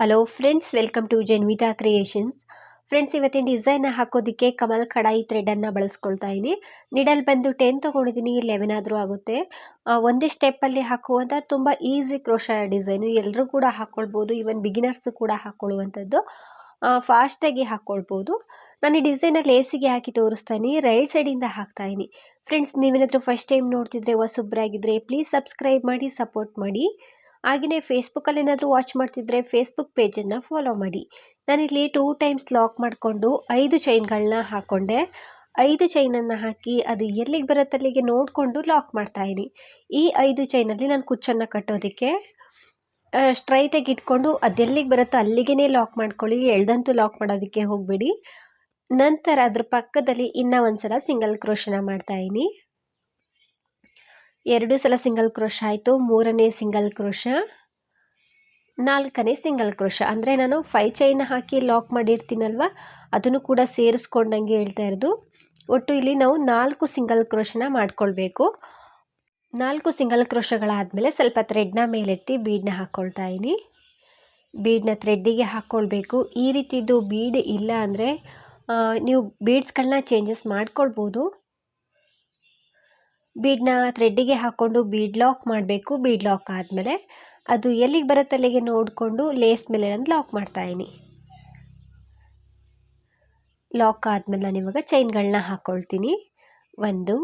Hello friends welcome to Janvitha creations friends ಇವತ್ತಿನ ಡಿಸೈನ್ನ ಹಾಕೋದಕ್ಕೆ ಕಮಲ್ ಕಡಾಯಿ ಥ್ರೆಡನ್ನು ಬಳಸ್ಕೊಳ್ತಾ ಇದ್ದೀನಿ ನಿಡಲ್ ಬಂದು ಟೆನ್ ತೊಗೊಂಡಿದ್ದೀನಿ ಲೆವೆನ್ ಆದರೂ ಆಗುತ್ತೆ. ಒಂದೇ ಸ್ಟೆಪ್ಪಲ್ಲಿ ಹಾಕುವಂಥ ತುಂಬ ಈಸಿ ಕ್ರೋಶ ಡಿಸೈನು ಎಲ್ಲರೂ ಕೂಡ ಹಾಕ್ಕೊಳ್ಬೋದು ಈವನ್ ಬಿಗಿನರ್ಸು ಕೂಡ ಹಾಕ್ಕೊಳ್ಳುವಂಥದ್ದು ಫಾಸ್ಟಾಗಿ ಹಾಕ್ಕೊಳ್ಬೋದು ನಾನು ಈ ಡಿಸೈನ ಲೇಸಿಗೆ ಹಾಕಿ ತೋರಿಸ್ತೀನಿ ರೈಟ್ ಸೈಡಿಂದ ಹಾಕ್ತಾ ಇದ್ದೀನಿ ಫ್ರೆಂಡ್ಸ್ ನೀವೇನಾದರೂ ಫಸ್ಟ್ ಟೈಮ್ ನೋಡ್ತಿದ್ರೆ ಹೊಸೊಬ್ಬರಾಗಿದ್ದರೆ ಪ್ಲೀಸ್ ಸಬ್ಸ್ಕ್ರೈಬ್ ಮಾಡಿ ಸಪೋರ್ಟ್ ಮಾಡಿ. ಹಾಗೆಯೇ ಫೇಸ್ಬುಕ್ಕಲ್ಲಿ ಏನಾದರೂ ವಾಚ್ ಮಾಡ್ತಿದ್ರೆ ಫೇಸ್ಬುಕ್ ಪೇಜನ್ನು ಫಾಲೋ ಮಾಡಿ. ನಾನಿಲ್ಲಿ ಟೂ ಟೈಮ್ಸ್ ಲಾಕ್ ಮಾಡಿಕೊಂಡು ಐದು ಚೈನ್ಗಳನ್ನ ಹಾಕ್ಕೊಂಡೆ ಐದು ಚೈನನ್ನು ಹಾಕಿ ಅದು ಎಲ್ಲಿಗೆ ಬರುತ್ತೆ ಅಲ್ಲಿಗೆ ನೋಡಿಕೊಂಡು ಲಾಕ್ ಮಾಡ್ತಾ ಇದ್ದೀನಿ ಈ ಐದು ಚೈನಲ್ಲಿ ನಾನು ಕುಚ್ಚನ್ನು ಕಟ್ಟೋದಕ್ಕೆ ಸ್ಟ್ರೈಟಾಗಿ ಇಟ್ಕೊಂಡು ಅದೆಲ್ಲಿಗೆ ಬರುತ್ತೋ ಅಲ್ಲಿಗೇ ಲಾಕ್ ಮಾಡ್ಕೊಳ್ಳಿ. ಎಳ್ದಂತೂ ಲಾಕ್ ಮಾಡೋದಕ್ಕೆ ಹೋಗಬೇಡಿ. ನಂತರ ಅದ್ರ ಪಕ್ಕದಲ್ಲಿ ಇನ್ನೂ ಒಂದು ಸಲ ಸಿಂಗಲ್ ಕ್ರೋಶನ ಮಾಡ್ತಾಯಿನಿ ಎರಡು ಸಲ ಸಿಂಗಲ್ ಕ್ರೋಶ ಆಯಿತು, ಮೂರನೇ ಸಿಂಗಲ್ ಕ್ರೋಶ ನಾಲ್ಕನೇ ಸಿಂಗಲ್ ಕ್ರೋಶ ಅಂದರೆ ನಾನು ಫೈ ಚೈನ್ ಹಾಕಿ ಲಾಕ್ ಮಾಡಿರ್ತೀನಲ್ವ, ಅದನ್ನು ಕೂಡ ಸೇರಿಸ್ಕೊಂಡಂಗೆ ಹೇಳ್ತಾ ಇರೋದು. ಒಟ್ಟು ಇಲ್ಲಿ ನಾವು ನಾಲ್ಕು ಸಿಂಗಲ್ ಕ್ರೋಶನ ಮಾಡ್ಕೊಳ್ಬೇಕು. ನಾಲ್ಕು ಸಿಂಗಲ್ ಕ್ರೋಶಗಳಾದಮೇಲೆ ಸ್ವಲ್ಪ ಥ್ರೆಡ್ನ ಮೇಲೆತ್ತಿ ಬೀಡನ್ನ ಹಾಕ್ಕೊಳ್ತಾ ಇದ್ದೀನಿ. ಬೀಡನ್ನ ಥ್ರೆಡ್ಡಿಗೆ ಹಾಕ್ಕೊಳ್ಬೇಕು ಈ ರೀತಿದು ಬೀಡ್ ಇಲ್ಲ ಅಂದರೆ ನೀವು ಬೀಡ್ಸ್ಗಳನ್ನ ಚೇಂಜಸ್ ಮಾಡ್ಕೊಳ್ಬೋದು. ಬೀಡನ್ನ ಥ್ರೆಡ್ಡಿಗೆ ಹಾಕ್ಕೊಂಡು ಬೀಡ್ ಲಾಕ್ ಮಾಡಬೇಕು. ಬೀಡ್ ಲಾಕ್ ಆದಮೇಲೆ ಅದು ಎಲ್ಲಿಗೆ ಬರುತ್ತೆ ಅಲ್ಲಿಗೆ ನೋಡಿಕೊಂಡು ಲೇಸ್ ಮೇಲೆ ನಾನು ಲಾಕ್ ಮಾಡ್ತಾ ಇದ್ದೀನಿ. ಲಾಕ್ ಆದಮೇಲೆ ನಾನು ಇವಾಗ ಚೈನ್ಗಳನ್ನ ಹಾಕ್ಕೊಳ್ತೀನಿ ಒಂದು.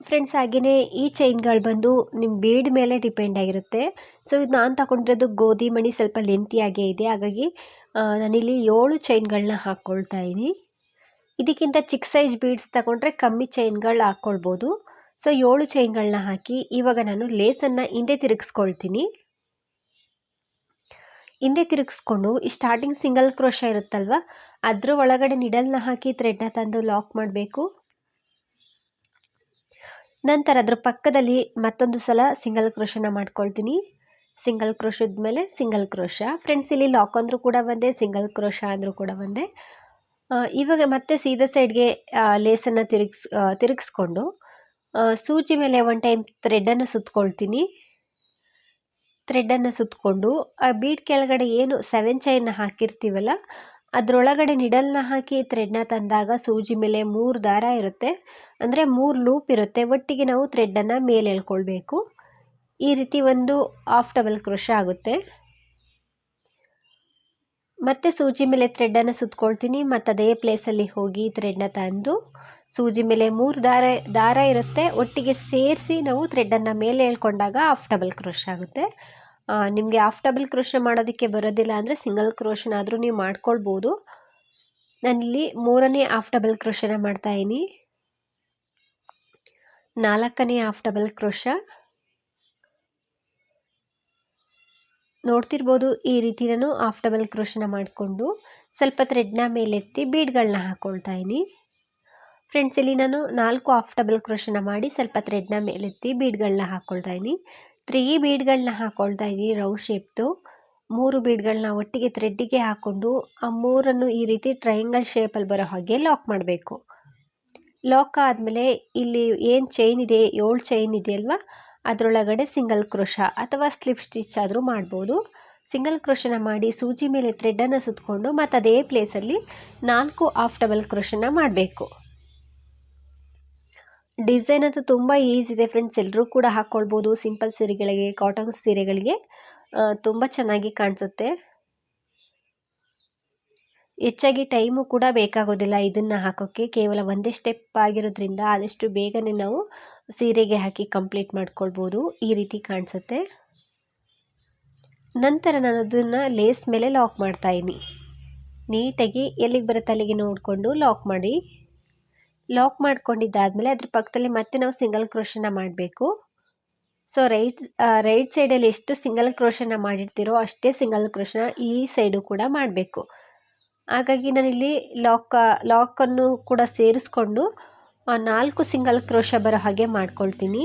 ಫ್ರೆಂಡ್ಸ್ ಹಾಗೆಯೇ ಈ ಚೈನ್ಗಳು ಬಂದು ನಿಮ್ಮ ಬೀಡ್ ಮೇಲೆ ಡಿಪೆಂಡ್ ಆಗಿರುತ್ತೆ. ಸೊ, ಇದು ನಾನು ತಗೊಂಡಿರೋದು ಗೋಧಿ, ಮಣಿ ಸ್ವಲ್ಪ ಲೆಂತಿಯಾಗೇ ಇದೆ. ಹಾಗಾಗಿ ನಾನಿಲ್ಲಿ ಏಳು ಚೈನ್ಗಳನ್ನ ಹಾಕ್ಕೊಳ್ತಾ ಇದ್ದೀನಿ. ಇದಕ್ಕಿಂತ ಚಿಕ್ಕ ಸೈಜ್ ಬೀಡ್ಸ್ ತಗೊಂಡ್ರೆ ಕಮ್ಮಿ ಚೈನ್ಗಳು ಹಾಕ್ಕೊಳ್ಬೋದು ಸೊ, ಏಳು ಚೈನ್ಗಳನ್ನ ಹಾಕಿ ಇವಾಗ ನಾನು ಲೇಸನ್ನು ಹಿಂದೆ ತಿರುಗಿಸ್ಕೊಳ್ತೀನಿ. ಹಿಂದೆ ತಿರುಗಿಸ್ಕೊಂಡು ಈ ಸ್ಟಾರ್ಟಿಂಗ್ ಸಿಂಗಲ್ ಕ್ರೋಶ ಇರುತ್ತಲ್ವ, ಅದ್ರ ಒಳಗಡೆ ನಿಡಲ್ನ ಹಾಕಿ ಥ್ರೆಡ್ನ ತಂದು ಲಾಕ್ ಮಾಡಬೇಕು. ನಂತರ ಅದ್ರ ಪಕ್ಕದಲ್ಲಿ ಮತ್ತೊಂದು ಸಲ ಸಿಂಗಲ್ ಕ್ರೋಶನ ಮಾಡ್ಕೊಳ್ತೀನಿ. ಸಿಂಗಲ್ ಕ್ರೋಶದ ಮೇಲೆ ಸಿಂಗಲ್ ಕ್ರೋಶ. ಫ್ರೆಂಡ್ಸ್, ಇಲ್ಲಿ ಲಾಕ್ ಅಂದರೂ ಕೂಡ ಒಂದೇ, ಸಿಂಗಲ್ ಕ್ರೋಶ ಅಂದರೂ ಕೂಡ ಒಂದೇ. ಇವಾಗ ಮತ್ತೆ ಸೀದಾ ಸೈಡ್ಗೆ ಲೇಸನ್ನು ತಿರುಗಿಸ್ ತಿರುಗಿಸ್ಕೊಂಡು ಸೂಜಿ ಮೇಲೆ ಒನ್ ಟೈಮ್ ಥ್ರೆಡನ್ನು ಸುತ್ಕೊಳ್ತೀನಿ. ಥ್ರೆಡನ್ನು ಸುತ್ತಕೊಂಡು ಆ ಬೀಡ್ ಕೆಳಗಡೆ ಏನು ಸೆವೆನ್ ಚೈನ್ನ ಹಾಕಿರ್ತೀವಲ್ಲ, ಅದರೊಳಗಡೆ ನಿಡಲ್ನ ಹಾಕಿ ಥ್ರೆಡ್ನ ತಂದಾಗ ಸೂಜಿ ಮೇಲೆ ಮೂರು ದಾರ ಇರುತ್ತೆ. ಅಂದರೆ ಮೂರು ಲೂಪ್ ಇರುತ್ತೆ. ಒಟ್ಟಿಗೆ ನಾವು ಥ್ರೆಡ್ಡನ್ನು ಮೇಲೆ ಎಳ್ಕೊಳ್ಬೇಕು. ಈ ರೀತಿ ಒಂದು ಆಫ್ ಡಬಲ್ ಕ್ರೋಶ ಆಗುತ್ತೆ. ಮತ್ತೆ ಸೂಜಿ ಮೇಲೆ ಥ್ರೆಡ್ಡನ್ನು ಸುತ್ಕೊಳ್ತೀನಿ. ಮತ್ತು ಅದೇ ಪ್ಲೇಸಲ್ಲಿ ಹೋಗಿ ಥ್ರೆಡ್ನ ತಂದು ಸೂಜಿ ಮೇಲೆ ಮೂರು ದಾರ ದಾರ ಇರುತ್ತೆ. ಒಟ್ಟಿಗೆ ಸೇರಿಸಿ ನಾವು ಥ್ರೆಡ್ಡನ್ನು ಮೇಲೆ ಹೇಳ್ಕೊಂಡಾಗ ಆಫ್ ಡಬಲ್ ಕ್ರೋಶ್ ಆಗುತ್ತೆ. ನಿಮಗೆ ಆಫ್ ಡಬಲ್ ಕ್ರೋಶ ಮಾಡೋದಕ್ಕೆ ಬರೋದಿಲ್ಲ ಅಂದರೆ ಸಿಂಗಲ್ ಕ್ರೋಶನಾದರೂ ನೀವು ಮಾಡ್ಕೊಳ್ಬೋದು. ನಾನಿಲ್ಲಿ ಮೂರನೇ ಆಫ್ ಡಬಲ್ ಕ್ರೋಶನ ಮಾಡ್ತಾಯಿದ್ದೀನಿ ನಾಲ್ಕನೇ ಆಫ್ ಡಬಲ್ ಕ್ರೋಶ ನೋಡ್ತಿರ್ಬೋದು ಈ ರೀತಿ ನಾನು ಆಫ್ ಡಬಲ್ ಕ್ರೋಶನ ಮಾಡಿಕೊಂಡು ಸ್ವಲ್ಪ ಥ್ರೆಡ್ನ ಮೇಲೆತ್ತಿ ಬೀಡ್ಗಳನ್ನ ಹಾಕ್ಕೊಳ್ತಾ ಇದ್ದೀನಿ. ಫ್ರೆಂಡ್ಸ್ ಇಲ್ಲಿ ನಾನು ನಾಲ್ಕು ಆಫ್ ಡಬಲ್ ಕ್ರೋಶನ ಮಾಡಿ ಸ್ವಲ್ಪ ಥ್ರೆಡ್ನ ಮೇಲೆತ್ತಿ ಬೀಡ್ಗಳನ್ನ ಹಾಕ್ಕೊಳ್ತಾ ಇದ್ದೀನಿ. ತ್ರೀ ಬೀಡ್ಗಳನ್ನ ಹಾಕ್ಕೊಳ್ತಾ ಇದ್ದೀನಿ ರೌಂಡ್ ಶೇಪ್ದು ಮೂರು ಬೀಡ್ಗಳನ್ನ ಒಟ್ಟಿಗೆ ಥ್ರೆಡ್ಡಿಗೆ ಹಾಕ್ಕೊಂಡು ಆ ಮೂರನ್ನು ಈ ರೀತಿ ಟ್ರಯಾಂಗಲ್ ಶೇಪಲ್ಲಿ ಬರೋ ಹಾಗೆ ಲಾಕ್ ಮಾಡಬೇಕು. ಲಾಕ್ ಆದಮೇಲೆ ಇಲ್ಲಿ ಏನು ಚೈನ್ ಇದೆ, ಏಳು ಚೈನ್ ಇದೆಯಲ್ವ? ಅದರೊಳಗಡೆ ಸಿಂಗಲ್ ಕ್ರೋಶ ಅಥವಾ ಸ್ಲಿಪ್ ಸ್ಟಿಚ್ ಆದರೂ ಮಾಡ್ಬೋದು. ಸಿಂಗಲ್ ಕ್ರೋಶನ ಮಾಡಿ ಸೂಜಿ ಮೇಲೆ ಥ್ರೆಡ್ಡನ್ನು ಸುತ್ತಕೊಂಡು ಮತ್ತು ಅದೇ ಪ್ಲೇಸಲ್ಲಿ ನಾಲ್ಕು ಆಫ್ ಡಬಲ್ ಕ್ರೋಶನ ಮಾಡಬೇಕು. ಡಿಸೈನ್ ಅಂತೂ ತುಂಬ ಈಸಿ ಇದೆ ಫ್ರೆಂಡ್ಸ್ ಎಲ್ಲರೂ ಕೂಡ ಹಾಕ್ಕೊಳ್ಬೋದು ಸಿಂಪಲ್ ಸೀರೆಗಳಿಗೆ ಕಾಟನ್ ಸೀರೆಗಳಿಗೆ ತುಂಬ ಚೆನ್ನಾಗಿ ಕಾಣಿಸುತ್ತೆ. ಹೆಚ್ಚಾಗಿ ಟೈಮು ಕೂಡ ಬೇಕಾಗೋದಿಲ್ಲ ಇದನ್ನು ಹಾಕೋಕ್ಕೆ ಕೇವಲ ಒಂದೇ ಸ್ಟೆಪ್ ಆಗಿರೋದ್ರಿಂದ ಆದಷ್ಟು ಬೇಗನೆ ನಾವು ಸೀರೆಗೆ ಹಾಕಿ ಕಂಪ್ಲೀಟ್ ಮಾಡ್ಕೊಳ್ಬೋದು. ಈ ರೀತಿ ಕಾಣಿಸುತ್ತೆ. ನಂತರ ನಾನು ಅದನ್ನು ಲೇಸ್ ಮೇಲೆ ಲಾಕ್ ಮಾಡ್ತಾಯಿದ್ದೀನಿ ನೀಟಾಗಿ ಎಲ್ಲಿಗೆ ಬರುತ್ತೆ ಅಲ್ಲಿಗೆ ನೋಡಿಕೊಂಡು ಲಾಕ್ ಮಾಡಿ. ಲಾಕ್ ಮಾಡ್ಕೊಂಡಿದ್ದಾದಮೇಲೆ ಅದ್ರ ಪಕ್ಕದಲ್ಲಿ ಮತ್ತೆ ನಾವು ಸಿಂಗಲ್ ಕ್ರೋಶನ ಮಾಡಬೇಕು. ಸೊ ರೈಟ್ ರೈಟ್ ಸೈಡಲ್ಲಿ ಎಷ್ಟು ಸಿಂಗಲ್ ಕ್ರೋಶನ ಮಾಡಿರ್ತೀರೋ ಅಷ್ಟೇ ಸಿಂಗಲ್ ಕ್ರೋಶನ ಈ ಸೈಡು ಕೂಡ ಮಾಡಬೇಕು. ಹಾಗಾಗಿ ನಾನಿಲ್ಲಿ ಲಾಕ್ ಲಾಕನ್ನು ಕೂಡ ಸೇರಿಸ್ಕೊಂಡು ನಾಲ್ಕು ಸಿಂಗಲ್ ಕ್ರೋಶ ಬರೋ ಹಾಗೆ ಮಾಡ್ಕೊಳ್ತೀನಿ.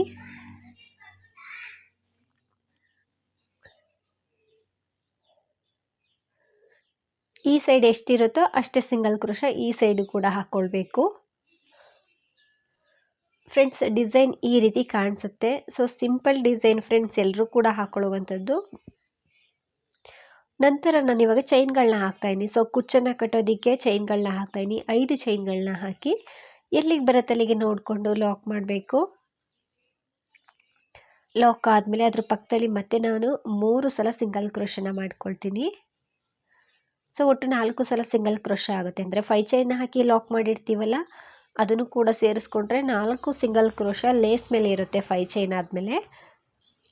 ಈ ಸೈಡ್ ಎಷ್ಟಿರುತ್ತೋ ಅಷ್ಟೇ ಸಿಂಗಲ್ ಕ್ರೋಶ ಈ ಸೈಡು ಕೂಡ ಹಾಕ್ಕೊಳ್ಬೇಕು ಫ್ರೆಂಡ್ಸ್ ಡಿಸೈನ್ ಈ ರೀತಿ ಕಾಣಿಸುತ್ತೆ. ಸೊ ಸಿಂಪಲ್ ಡಿಸೈನ್ ಫ್ರೆಂಡ್ಸ್ ಎಲ್ಲರೂ ಕೂಡ ಹಾಕೊಳ್ಳುವಂಥದ್ದು. ನಂತರ ನಾನು ಇವಾಗ ಚೈನ್ಗಳನ್ನ ಹಾಕ್ತಾಯಿನಿ ಸೊ ಕುಚ್ಚನ್ನು ಕಟ್ಟೋದಕ್ಕೆ ಚೈನ್ಗಳನ್ನ ಹಾಕ್ತಾಯಿನಿ ಐದು ಚೈನ್ಗಳನ್ನ ಹಾಕಿ ಎಲ್ಲಿಗೆ ಬರುತ್ತೆ ಅಲ್ಲಿಗೆ ನೋಡಿಕೊಂಡು ಲಾಕ್ ಮಾಡಬೇಕು. ಲಾಕ್ ಆದಮೇಲೆ ಅದ್ರ ಪಕ್ಕದಲ್ಲಿ ಮತ್ತೆ ನಾನು ಮೂರು ಸಲ ಸಿಂಗಲ್ ಕ್ರೋಶನ ಮಾಡ್ಕೊಳ್ತೀನಿ. ಸೊ ಒಟ್ಟು ನಾಲ್ಕು ಸಲ ಸಿಂಗಲ್ ಕ್ರೋಶ ಆಗುತ್ತೆ. ಅಂದರೆ ಫೈ ಚೈನ್ ಹಾಕಿ ಲಾಕ್ ಮಾಡಿರ್ತೀವಲ್ಲ, ಅದನ್ನು ಕೂಡ ಸೇರಿಸ್ಕೊಂಡ್ರೆ ನಾಲ್ಕು ಸಿಂಗಲ್ ಕ್ರೋಶ ಲೇಸ್ ಮೇಲೆ ಇರುತ್ತೆ ಫೈ ಚೈನ್ ಆದಮೇಲೆ.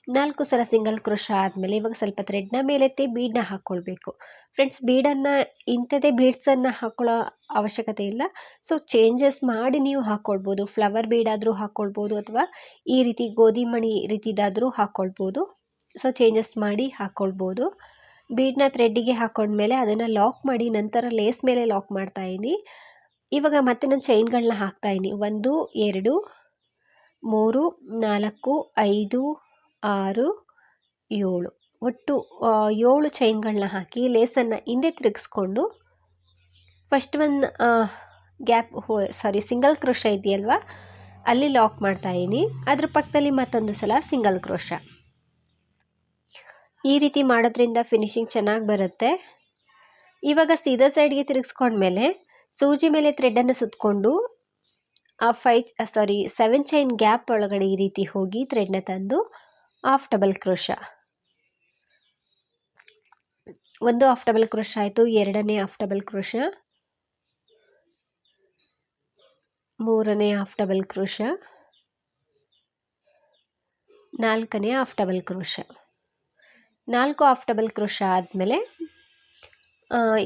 ನಾಲ್ಕು ಸಲ ಸಿಂಗಲ್ ಕ್ರೋಶ ಆದಮೇಲೆ ಇವಾಗ ಸ್ವಲ್ಪ ಥ್ರೆಡ್ನ ಮೇಲೆತ್ತಿ ಬೀಡನ್ನ ಹಾಕ್ಕೊಳ್ಬೇಕು ಫ್ರೆಂಡ್ಸ್ ಬೀಡನ್ನು ಇಂಥದ್ದೇ ಬೀಡ್ಸನ್ನು ಹಾಕ್ಕೊಳ್ಳೋ ಅವಶ್ಯಕತೆ ಇಲ್ಲ. ಸೊ ಚೇಂಜಸ್ ಮಾಡಿ ನೀವು ಹಾಕ್ಕೊಳ್ಬೋದು ಫ್ಲವರ್ ಬೀಡಾದರೂ ಹಾಕ್ಕೊಳ್ಬೋದು ಅಥವಾ ಈ ರೀತಿ ಗೋಧಿ ಮಣಿ ರೀತಿದಾದರೂ ಹಾಕ್ಕೊಳ್ಬೋದು ಸೊ ಚೇಂಜಸ್ ಮಾಡಿ ಹಾಕ್ಕೊಳ್ಬೋದು ಬೀಡನ್ನ ಥ್ರೆಡ್ಡಿಗೆ ಹಾಕ್ಕೊಂಡ್ಮೇಲೆ ಅದನ್ನು ಲಾಕ್ ಮಾಡಿ ನಂತರ ಲೇಸ್ ಮೇಲೆ ಲಾಕ್ ಮಾಡ್ತಾಯಿದ್ದೀನಿ ಇವಾಗ ಮತ್ತೆ ನಾನು ಚೈನ್ಗಳನ್ನ ಹಾಕ್ತಾಯಿದ್ದೀನಿ ಒಂದು, ಎರಡು, ಮೂರು, ನಾಲ್ಕು, ಐದು ಆರು, ಏಳು. ಒಟ್ಟು ಏಳು ಚೈನ್ಗಳನ್ನ ಹಾಕಿ ಲೇಸನ್ನು ಹಿಂದೆ ತಿರುಗಿಸ್ಕೊಂಡು ಫಸ್ಟ್ ಒನ್ ಗ್ಯಾಪ್ ಹೋ ಸಾರಿ ಸಿಂಗಲ್ ಕ್ರೋಶ ಇದೆಯಲ್ವ? ಅಲ್ಲಿ ಲಾಕ್ ಮಾಡ್ತಾಯಿನಿ ಅದ್ರ ಪಕ್ಕದಲ್ಲಿ ಮತ್ತೊಂದು ಸಲ ಸಿಂಗಲ್ ಕ್ರೋಶ ಈ ರೀತಿ ಮಾಡೋದ್ರಿಂದ ಫಿನಿಶಿಂಗ್ ಚೆನ್ನಾಗಿ ಬರುತ್ತೆ. ಇವಾಗ ಸೀದಾ ಸೈಡ್ಗೆ ತಿರುಗಿಸ್ಕೊಂಡ್ಮೇಲೆ ಸೂಜಿ ಮೇಲೆ ಥ್ರೆಡ್ಡನ್ನು ಸುತ್ತಕೊಂಡು ಆ five sorry seven chain gap ಒಳಗಡೆ ಈ ರೀತಿ ಹೋಗಿ ಥ್ರೆಡ್ನ ತಂದು ಆಫ್ ಡಬಲ್ ಕ್ರೋಶ ಒಂದು ಆಫ್ ಡಬಲ್ ಕ್ರೋಶ ಆಯಿತು, ಎರಡನೇ ಆಫ್ ಡಬಲ್ ಕ್ರೋಶ ಮೂರನೇ ಆಫ್ ಡಬಲ್ ಕ್ರೋಶ ನಾಲ್ಕನೇ ಆಫ್ ಡಬಲ್ ಕ್ರೋಶ ನಾಲ್ಕು ಆಫ್ ಡಬಲ್ ಕ್ರೋಶ ಆದಮೇಲೆ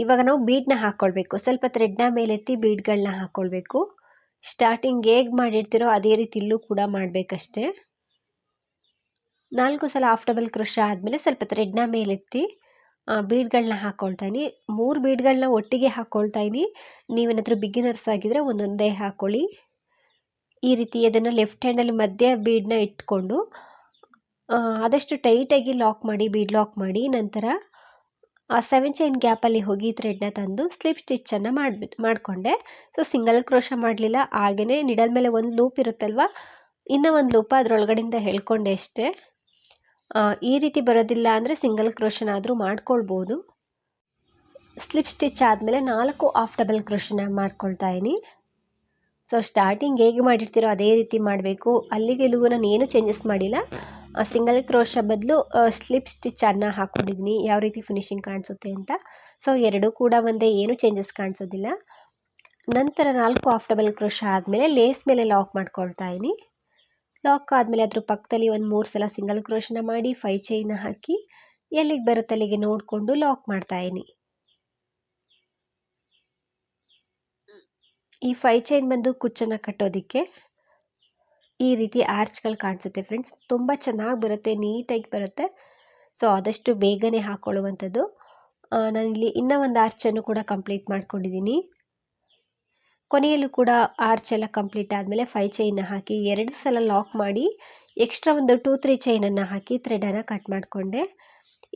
ಇವಾಗ ನಾವು ಬೀಡನ್ನ ಹಾಕ್ಕೊಳ್ಬೇಕು ಸ್ವಲ್ಪ ಥ್ರೆಡ್ನ ಮೇಲೆತ್ತಿ ಬೀಡ್ಗಳನ್ನ ಹಾಕ್ಕೊಳ್ಬೇಕು ಸ್ಟಾರ್ಟಿಂಗ್ ಹೇಗೆ ಮಾಡಿರ್ತೀರೋ ಅದೇ ರೀತಿ ಇಲ್ಲೂ ಕೂಡ ಮಾಡಬೇಕಷ್ಟೇ. ನಾಲ್ಕು ಸಲ ಆಫ್ ಡಬಲ್ ಕ್ರೋಶ ಆದಮೇಲೆ ಸ್ವಲ್ಪ ಥ್ರೆಡ್ನ ಮೇಲೆತ್ತಿ ಬೀಡ್ಗಳನ್ನ ಹಾಕ್ಕೊಳ್ತಾಯಿನಿ ಮೂರು ಬೀಡ್ಗಳನ್ನ ಒಟ್ಟಿಗೆ ಹಾಕ್ಕೊಳ್ತಾಯಿನಿ ನೀವೇನಾದರೂ ಬಿಗಿನರ್ಸ್ ಆಗಿದ್ದರೆ ಒಂದೊಂದೇ ಹಾಕ್ಕೊಳ್ಳಿ ಈ ರೀತಿ ಅದನ್ನು ಲೆಫ್ಟ್ ಹ್ಯಾಂಡಲ್ಲಿ ಮಧ್ಯ ಬೀಡನ್ನ ಇಟ್ಕೊಂಡು ಆದಷ್ಟು ಟೈಟಾಗಿ ಲಾಕ್ ಮಾಡಿ ಬೀಡ್ ಲಾಕ್ ಮಾಡಿ, ನಂತರ ಆ ಸೆವೆನ್ ಚೈನ್ ಗ್ಯಾಪಲ್ಲಿ ಹೋಗಿ ಥ್ರೆಡ್ನ ತಂದು ಸ್ಲಿಪ್ ಸ್ಟಿಚ್ಚನ್ನು ಮಾಡಿಬಿಟ್ಟು ಮಾಡಿಕೊಂಡೆ. ಸೊ ಸಿಂಗಲ್ ಕ್ರೋಶ ಮಾಡಲಿಲ್ಲ. ಹಾಗೆಯೇ ನಿಡಲ್ ಮೇಲೆ ಒಂದು ಲೂಪ್ ಇರುತ್ತಲ್ವ? ಇನ್ನೂ ಒಂದು ಲೂಪ ಅದರೊಳಗಡೆಯಿಂದ ಹೇಳ್ಕೊಂಡೆ ಅಷ್ಟೇ. ಈ ರೀತಿ ಬರೋದಿಲ್ಲ ಅಂದರೆ ಸಿಂಗಲ್ ಕ್ರೋಶನಾದರೂ ಮಾಡ್ಕೊಳ್ಬೋದು. ಸ್ಲಿಪ್ ಸ್ಟಿಚ್ ಆದಮೇಲೆ ನಾಲ್ಕು ಆಫ್ ಡಬಲ್ ಕ್ರೋಷನ್ ಮಾಡ್ಕೊಳ್ತಾ ಇದ್ದೀನಿ. ಸೊ ಸ್ಟಾರ್ಟಿಂಗ್ ಹೇಗೆ ಮಾಡಿರ್ತೀರೋ ಅದೇ ರೀತಿ ಮಾಡಬೇಕು. ಅಲ್ಲಿಗೆ ಇಲ್ಲಿಗೂ ನಾನು ಏನು ಚೇಂಜಸ್ ಮಾಡಿಲ್ಲ. ಸಿಂಗಲ್ ಕ್ರೋಷ ಬದಲು ಸ್ಲಿಪ್ ಸ್ಟಿಚ್ಚನ್ನು ಹಾಕ್ಕೊಂಡಿದ್ದೀನಿ ಯಾವ ರೀತಿ ಫಿನಿಶಿಂಗ್ ಕಾಣಿಸುತ್ತೆ ಅಂತ. ಸೊ ಎರಡೂ ಕೂಡ ಒಂದೇ, ಏನು ಚೇಂಜಸ್ ಕಾಣಿಸೋದಿಲ್ಲ. ನಂತರ ನಾಲ್ಕು ಆಫ್ ಡಬಲ್ ಕ್ರೋಷ ಆದಮೇಲೆ ಲೇಸ್ ಮೇಲೆ ಲಾಕ್ ಮಾಡ್ಕೊಳ್ತಾ ಇದ್ದೀನಿ. ಲಾಕ್ ಆದಮೇಲೆ ಅದ್ರ ಪಕ್ಕದಲ್ಲಿ ಒಂದು ಮೂರು ಸಲ ಸಿಂಗಲ್ ಕ್ರೋಶನ ಮಾಡಿ ಫೈ ಚೈನ ಹಾಕಿ ಎಲ್ಲಿಗೆ ಬರುತ್ತೆ ಅಲ್ಲಿಗೆ ನೋಡಿಕೊಂಡು ಲಾಕ್ ಮಾಡ್ತಾಯಿನಿ ಈ ಫೈ ಚೈನ್ ಬಂದು ಕುಚ್ಚನ್ನು ಕಟ್ಟೋದಕ್ಕೆ ಈ ರೀತಿ ಆರ್ಚ್ಗಳು ಕಾಣಿಸುತ್ತೆ ಫ್ರೆಂಡ್ಸ್ ತುಂಬ ಚೆನ್ನಾಗಿ ಬರುತ್ತೆ, ನೀಟಾಗಿ ಬರುತ್ತೆ. ಸೊ ಆದಷ್ಟು ಬೇಗನೆ ಹಾಕ್ಕೊಳ್ಳುವಂಥದ್ದು ನಾನಿಲ್ಲಿ ಇನ್ನೂ ಒಂದು ಆರ್ಚನ್ನು ಕೂಡ ಕಂಪ್ಲೀಟ್ ಮಾಡ್ಕೊಂಡಿದ್ದೀನಿ ಕೊನೆಯಲ್ಲೂ ಕೂಡ ಆರ್ಚ್ ಎಲ್ಲ ಕಂಪ್ಲೀಟ್ ಆದಮೇಲೆ ಫೈ ಚೈನ ಹಾಕಿ ಎರಡು ಸಲ ಲಾಕ್ ಮಾಡಿ ಎಕ್ಸ್ಟ್ರಾ ಒಂದು ಟೂ ತ್ರೀ ಚೈನನ್ನು ಹಾಕಿ ಥ್ರೆಡನ್ನು ಕಟ್ ಮಾಡಿಕೊಂಡೆ.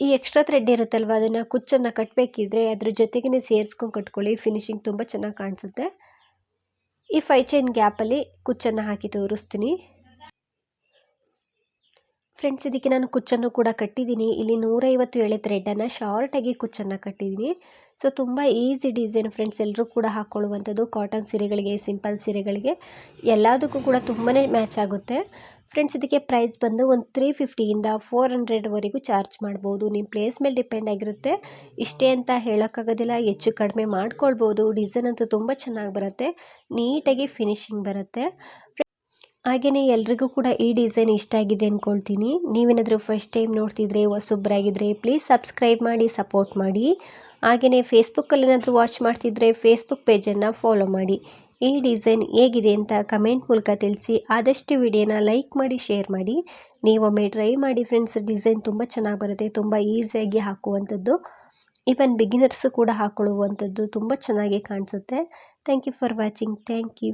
ಈ ಎಕ್ಸ್ಟ್ರಾ ಥ್ರೆಡ್ ಇರುತ್ತಲ್ವ, ಅದನ್ನು ಕುಚ್ಚನ್ನು ಕಟ್ಟಬೇಕಿದ್ರೆ ಅದ್ರ ಜೊತೆಗೇ ಸೇರಿಸ್ಕೊಂಡು ಕಟ್ಕೊಳ್ಳಿ ಫಿನಿಶಿಂಗ್ ತುಂಬ ಚೆನ್ನಾಗಿ ಕಾಣಿಸುತ್ತೆ. ಈ ಫೈ ಚೈನ್ ಗ್ಯಾಪಲ್ಲಿ ಕುಚ್ಚನ್ನು ಹಾಕಿ ತೋರಿಸ್ತೀನಿ. ಫ್ರೆಂಡ್ಸ್ ಇದಕ್ಕೆ ನಾನು ಕುಚ್ಚನ್ನು ಕೂಡ ಕಟ್ಟಿದ್ದೀನಿ. ಇಲ್ಲಿ ನೂರೈವತ್ತು ಎಳೆ ಥ್ರೆಡನ್ನು ಶಾರ್ಟಾಗಿ ಕುಚ್ಚನ್ನು ಕಟ್ಟಿದ್ದೀನಿ. ಸೊ ತುಂಬ ಈಸಿ ಡಿಸೈನ್ ಫ್ರೆಂಡ್ಸ್ ಎಲ್ಲರೂ ಕೂಡ ಹಾಕ್ಕೊಳ್ಳುವಂಥದ್ದು ಕಾಟನ್ ಸೀರೆಗಳಿಗೆ ಸಿಂಪಲ್ ಸೀರೆಗಳಿಗೆ ಎಲ್ಲದಕ್ಕೂ ಕೂಡ ತುಂಬಾ ಮ್ಯಾಚ್ ಆಗುತ್ತೆ. ಫ್ರೆಂಡ್ಸ್ ಇದಕ್ಕೆ ಪ್ರೈಸ್ ಬಂದು ಒಂದು ತ್ರೀ ಫಿಫ್ಟಿಯಿಂದ ಫೋರ್ ಹಂಡ್ರೆಡ್ವರೆಗೂ ಚಾರ್ಜ್ ಮಾಡ್ಬೋದು. ನಿಮ್ಮ ಪ್ಲೇಸ್ ಮೇಲೆ ಡಿಪೆಂಡ್ ಆಗಿರುತ್ತೆ. ಇಷ್ಟೇ ಅಂತ ಹೇಳೋಕ್ಕಾಗೋದಿಲ್ಲ. ಹೆಚ್ಚು ಕಡಿಮೆ ಮಾಡ್ಕೊಳ್ಬೋದು. ಡಿಸೈನ್ ಅಂತೂ ತುಂಬ ಚೆನ್ನಾಗಿ ಬರುತ್ತೆ. ನೀಟಾಗಿ ಫಿನಿಶಿಂಗ್ ಬರುತ್ತೆ. ಹಾಗೆಯೇ ಎಲ್ರಿಗೂ ಕೂಡ ಈ ಡಿಸೈನ್ ಇಷ್ಟ ಆಗಿದೆ ಅಂದ್ಕೊಳ್ತೀನಿ ನೀವೇನಾದರೂ ಫಸ್ಟ್ ಟೈಮ್ ನೋಡ್ತಿದ್ರೆ ಹೊಸೊಬ್ಬರಾಗಿದ್ದರೆ ಪ್ಲೀಸ್ ಸಬ್ಸ್ಕ್ರೈಬ್ ಮಾಡಿ ಸಪೋರ್ಟ್ ಮಾಡಿ. ಹಾಗೆಯೇ ಫೇಸ್ಬುಕ್ಕಲ್ಲಿ ಏನಾದರೂ ವಾಚ್ ಮಾಡ್ತಿದ್ರೆ ಫೇಸ್ಬುಕ್ ಪೇಜನ್ನು ಫಾಲೋ ಮಾಡಿ. ಈ ಡಿಸೈನ್ ಹೇಗಿದೆ ಅಂತ ಕಮೆಂಟ್ ಮೂಲಕ ತಿಳಿಸಿ. ಆದಷ್ಟು ವಿಡಿಯೋನ ಲೈಕ್ ಮಾಡಿ ಶೇರ್ ಮಾಡಿ. ನೀವೊಮ್ಮೆ ಟ್ರೈ ಮಾಡಿ ಫ್ರೆಂಡ್ಸ್ ಡಿಸೈನ್ ತುಂಬ ಚೆನ್ನಾಗಿ ಬರುತ್ತೆ. ತುಂಬ ಈಸಿಯಾಗಿ ಹಾಕುವಂಥದ್ದು. ಈವನ್ ಬಿಗಿನರ್ಸು ಕೂಡ ಹಾಕೊಳ್ಳುವಂಥದ್ದು ತುಂಬ ಚೆನ್ನಾಗಿ ಕಾಣಿಸುತ್ತೆ. Thank you for watching thank you